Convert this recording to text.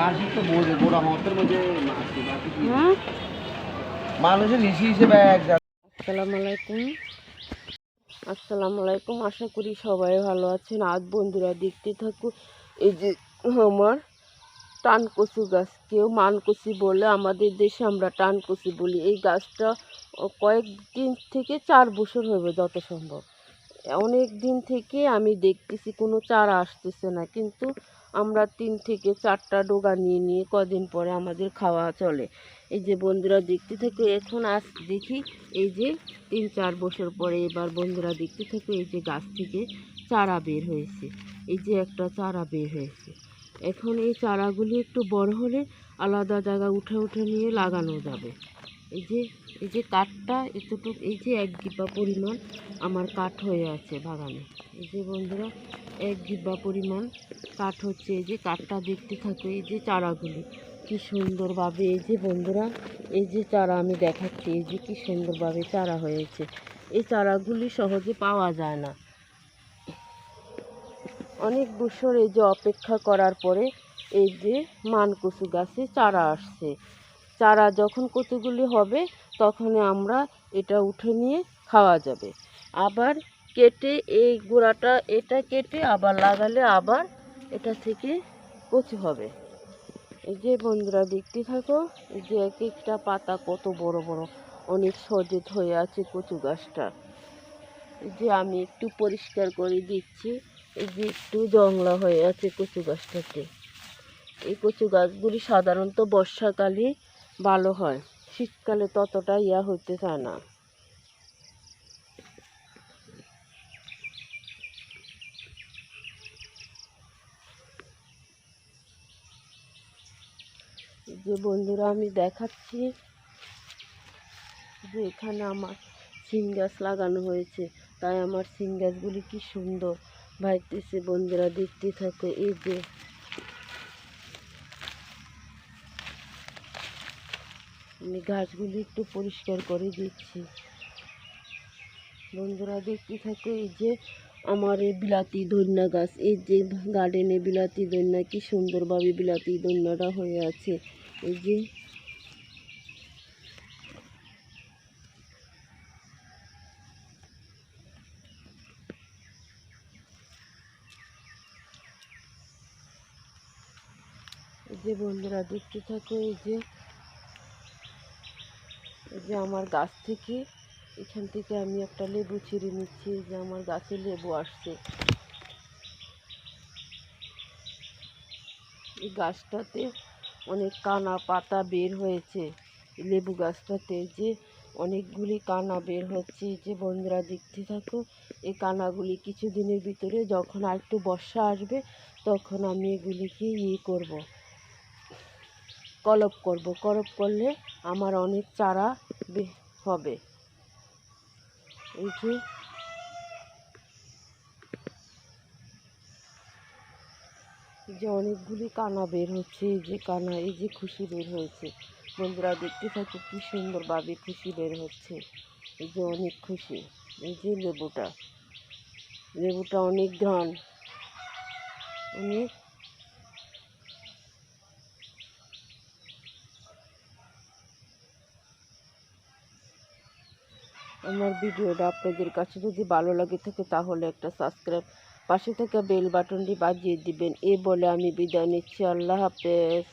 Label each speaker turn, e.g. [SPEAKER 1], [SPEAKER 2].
[SPEAKER 1] মাসি তো বোঝে গোড়া মতের মধ্যে মাসি মাসি কি? মানুষের নিশি হিসেবে
[SPEAKER 2] আসসালামু আলাইকুম। আসসালামু আলাইকুম আশা করি সবাই ভালো আছেন। আজ বন্ধুরা দেখতে থাকো এই যে আমার টান কচু গাছ। কেউ মানকচি বলে আমাদের দেশে আমরা টান কচি বলি। এই গাছটা কয়েকদিন থেকে চার বছর হবে যত সম্ভব। অনেক দিন থেকে আমি দেখতেছি কোনো চারা আসতেছে না, কিন্তু আমরা তিন থেকে চারটা ডোগা নিয়ে নিয়ে কদিন পরে আমাদের খাওয়া চলে। এই যে বন্ধুরা দেখতে থাকে, এখন আজ দেখি এই যে তিন চার বছর পরে এবার বন্ধুরা দেখতে থাকে, এই যে গাছ থেকে চারা বের হয়েছে। এই যে একটা চারা বের হয়েছে। এখন এই চারাগুলি একটু বড় হলে আলাদা জায়গা উঠে উঠে নিয়ে লাগানো যাবে। এই যে এই যে কাঠটা এতটুকু এই যে এক গিব্বা পরিমাণ আমার কাঠ হয়ে আছে বাগানে এই যে বন্ধুরা এক গিব্বা পরিমাণ কাঠ হচ্ছে এই যে কাঠটা দেখতে থাকে এই যে চারাগুলি কি সুন্দরভাবে এই যে বন্ধুরা এই যে চারা আমি দেখাচ্ছি এই যে কি সুন্দরভাবে চারা হয়েছে এই চারাগুলি সহজে পাওয়া যায় না অনেক বছর এই যে অপেক্ষা করার পরে এই যে মানকচু গাছে চারা আসছে চারা যখন কতগুলি হবে তখন আমরা এটা উঠে নিয়ে খাওয়া যাবে। আবার কেটে এই গোড়াটা, এটা কেটে আবার লাগালে আবার এটা থেকে কচু হবে। এই যে বন্ধুরা, দেখতে থাকো যে এক একটা পাতা কত বড় বড়, অনেক সজেত হয়ে আছে কচু গাছটা। যে আমি একটু পরিষ্কার করে দিচ্ছি, এই যে একটু জংলা হয়ে আছে কচু গাছটাতে। এই কচু গাছগুলি সাধারণত বর্ষাকালে ভালো হয়। শীতকালে ততটা ইয়া হইতে চায় না। যে বন্ধুরা, আমি দেখাচ্ছি যে এখানে আমার সিম গাছ লাগানো হয়েছে। তাই আমার সিম গাছগুলি কি সুন্দর। ভাইতেছে, বন্ধুরা, দেখতে থাকে। এই যে আমি গাছগুলি একটু পরিষ্কার করে দিচ্ছি। বন্ধুরা, দেখতে থাকে এই যে আমার এই বিলাতি ধন্যা গাছ। এই যে গার্ডেনে বিলাতি ধন্যা কি সুন্দরভাবে বিলাতি ধন্যাটা হয়ে আছে। এই যে যে বন্ধুরা, দেখতে থাকো এই যে এই যে আমার গাছ থেকে, এখান থেকে আমি একটা লেবু ছিঁড়ে নিচ্ছি যে আমার গাছে লেবু আসছে। এই গাছটাতে অনেক কানা পাতা বের হয়েছে। লেবু গাছটাতে যে অনেকগুলি কানা বের হচ্ছে। যে বন্ধুরা দেখতে থাকো, এই কানাগুলি কিছুদিনের ভিতরে যখন আর একটু বর্ষা আসবে, তখন আমি এগুলিকে ইয়ে করব। কলপ করব। কলপ করলে আমার অনেক চারা হবে। এই যে অনেকগুলি কানা বের হচ্ছে, এই যে কানা, এই যে খুশি বের হয়েছে। বন্ধুরা, দেখতে থাকো কি সুন্দরভাবে খুশি বের হচ্ছে। এই যে অনেক খুশি। এই যে লেবুটা। লেবুটা অনেক ঘ্রাণ অনেক আমার ভিডিওটা আপনাদের কাছে যদি ভালো লাগে থাকে তাহলে একটা সাবস্ক্রাইব পাশে থাকা বেল বাটনটি বাজিয়ে দিবেন। এ বলে আমি বিদায় নিচ্ছি। আল্লাহ হাফেজ।